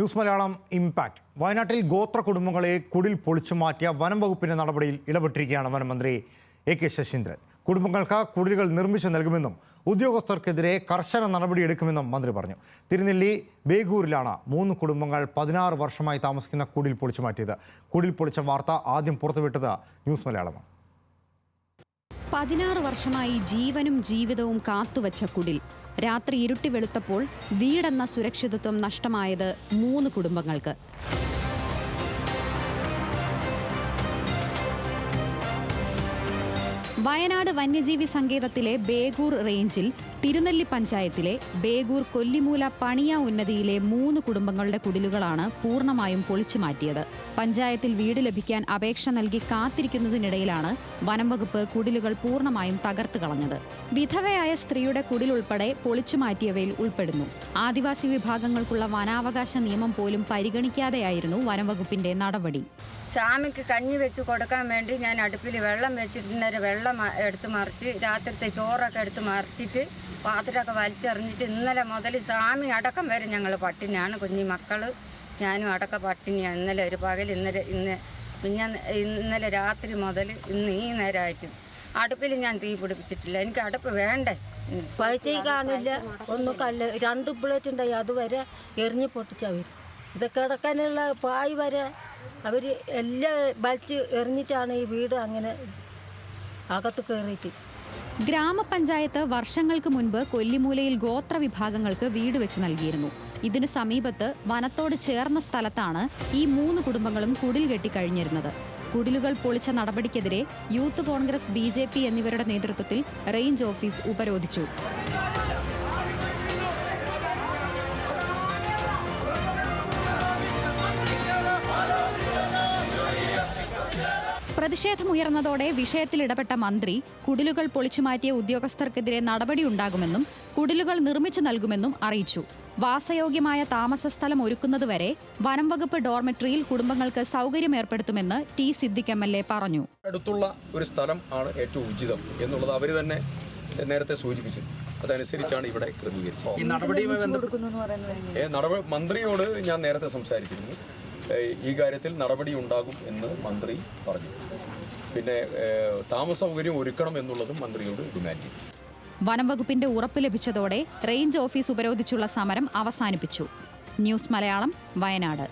News Malayalam impact വയനാട്ടിൽ ഗോത്ര കുടുംബങ്ങളെ കുടിൽ പൊളിച്ചു മാറ്റിയ വനം വകുപ്പിന്റെ നടപടിയിൽ ഇടപെട്ടിരിക്കുകയാണ് വനമന്ത്രി എ കെ ശശീന്ദ്രൻ. കുടുംബങ്ങൾക്ക് കുടിലുകൾ നിർമ്മിച്ചു നൽകുമെന്നും ഉദ്യോഗസ്ഥർക്കെതിരെ കർശന നടപടിയെടുക്കുമെന്നും മന്ത്രി പറഞ്ഞു. തിരുനെല്ലി ബേഗൂരിലാണ് മൂന്ന് കുടുംബങ്ങൾ പതിനാറ് വർഷമായി താമസിക്കുന്ന കുടിൽ പൊളിച്ചു മാറ്റിയത്. കുടിൽ പൊളിച്ച വാർത്ത ആദ്യം പുറത്തുവിട്ടത് ന്യൂസ് മലയാളമാണ്. പതിനാറ് വർഷമായി ജീവനും ജീവിതവും കാത്തുവച്ച കുടിൽ. രാത്രി ഇരുട്ടി വെളുത്തപ്പോൾ വീടെന്ന സുരക്ഷിതത്വം നഷ്ടമായത് മൂന്ന് കുടുംബങ്ങൾക്ക്. വയനാട് വന്യജീവി സങ്കേതത്തിലെ ബേഗൂർ റേഞ്ചിൽ തിരുനെല്ലി പഞ്ചായത്തിലെ ബേഗൂർ കൊല്ലിമൂല പണിയ ഉന്നതിയിലെ മൂന്ന് കുടുംബങ്ങളുടെ കുടിലുകളാണ് പൂർണമായും പൊളിച്ചു മാറ്റിയത്. പഞ്ചായത്തിൽ വീട് ലഭിക്കാൻ അപേക്ഷ നൽകി കാത്തിരിക്കുന്നതിനിടയിലാണ് വനംവകുപ്പ് കുടിലുകൾ പൂർണമായും തകർത്ത് കളഞ്ഞത്. വിധവയായ സ്ത്രീയുടെ കുടിൽ ഉൾപ്പെടെ പൊളിച്ചു മാറ്റിയവയിൽ ഉൾപ്പെടുന്നു. ആദിവാസി വിഭാഗങ്ങൾക്കുള്ള വനാവകാശ നിയമം പോലും പരിഗണിക്കാതെയായിരുന്നു വനംവകുപ്പിന്റെ നടപടി. ചാമിക്ക് കഞ്ഞി വെച്ച് കൊടുക്കാൻ വേണ്ടി ഞാൻ അടുപ്പിൽ വെള്ളം വെച്ചിട്ട് വെള്ളം എടുത്ത് മറിച്ച് രാത്രിത്തെ ചോറൊക്കെ എടുത്ത് മറിച്ചിട്ട് പാത്രമൊക്കെ വലിച്ചെറിഞ്ഞിട്ട് ഇന്നലെ മുതൽ സ്വാമി അടക്കം വരെ ഞങ്ങൾ പട്ടിണിയാണ്. കുഞ്ഞു മക്കൾ ഞാനും അടക്ക പട്ടിണിയാണ്. ഇന്നലെ ഒരു പകൽ ഇന്നലെ ഇന്ന് പിന്നെ ഇന്നലെ രാത്രി മുതൽ ഇന്ന് ഈ നേരമായിട്ട് അടുപ്പിൽ ഞാൻ തീ പിടിപ്പിച്ചിട്ടില്ല. എനിക്ക് അടുപ്പ് വേണ്ടേ? പഴത്തേ കാണില്ല. ഒന്നും കല്ല് രണ്ട് ബുള്ളറ്റ് ഉണ്ടായി. അതുവരെ എറിഞ്ഞ് പൊട്ടിച്ചവർ ഇത് കിടക്കാനുള്ള പായ് വരെ അവർ എല്ലാം വലിച്ച് എറിഞ്ഞിട്ടാണ് ഈ വീട് അങ്ങനെ അകത്ത് കയറിയിട്ട്. ഗ്രാമപഞ്ചായത്ത് വർഷങ്ങൾക്ക് മുൻപ് കൊല്ലിമൂലയിൽ ഗോത്ര വിഭാഗങ്ങൾക്ക് വീട് വെച്ച് നൽകിയിരുന്നു. ഇതിനു സമീപത്ത് വനത്തോട് ചേർന്ന സ്ഥലത്താണ് ഈ മൂന്ന് കുടുംബങ്ങളും കുടിൽ കെട്ടിക്കഴിഞ്ഞിരുന്നത് കുടിലുകൾ പൊളിച്ച നടപടിക്കെതിരെ യൂത്ത് കോൺഗ്രസ് ബി എന്നിവരുടെ നേതൃത്വത്തിൽ റേഞ്ച് ഓഫീസ് ഉപരോധിച്ചു. പ്രതിഷേധമുയർന്നതോടെ വിഷയത്തിൽ ഇടപെട്ട മന്ത്രി കുടിലുകൾ പൊളിച്ചുമാറ്റിയ ഉദ്യോഗസ്ഥർക്കെതിരെ നടപടിയുണ്ടാകുമെന്നും കുടിലുകൾ നിർമ്മിച്ചു നൽകുമെന്നും അറിയിച്ചു. വാസയോഗ്യമായ താമസ സ്ഥലം ഒരുക്കുന്നതുവരെ വനം വകുപ്പ് ഡോർമെട്രിയിൽ കുടുംബങ്ങൾക്ക് സൗകര്യം ഏർപ്പെടുത്തുമെന്ന് T Siddique M L A പറഞ്ഞു. അടുത്തുള്ള ഒരു സ്ഥലം ആണ് ഏറ്റവും ഉചിതം എന്നുള്ളത് അവർ തന്നെ നേരത്തെ സൂചിപ്പിച്ചു. അതനുസരിച്ചാണ് ഇവിടെ ക്രമീകരിച്ചത്. ഈ നടപടിയുമായി ബന്ധപ്പെട്ട് ഏ, നടപടി മന്ത്രിയോട് ഞാൻ നേരത്തെ സംസാരിച്ചിരുന്നു. ഈ കാര്യത്തിൽ നടപടി ഉണ്ടാകും എന്ന് മന്ത്രി പറഞ്ഞു. പിന്നെ താമസ സൗകര്യം ഒരുക്കണം എന്നുള്ളതും മന്ത്രിയോട് ഡിമാൻഡ് ചെയ്തു. വനംവകുപ്പിന്റെ ഉറപ്പ് ലഭിച്ചതോടെ റേഞ്ച് ഓഫീസ് ഉപരോധിച്ചുള്ള സമരം അവസാനിപ്പിച്ചു. ന്യൂസ് മലയാളം വയനാട്.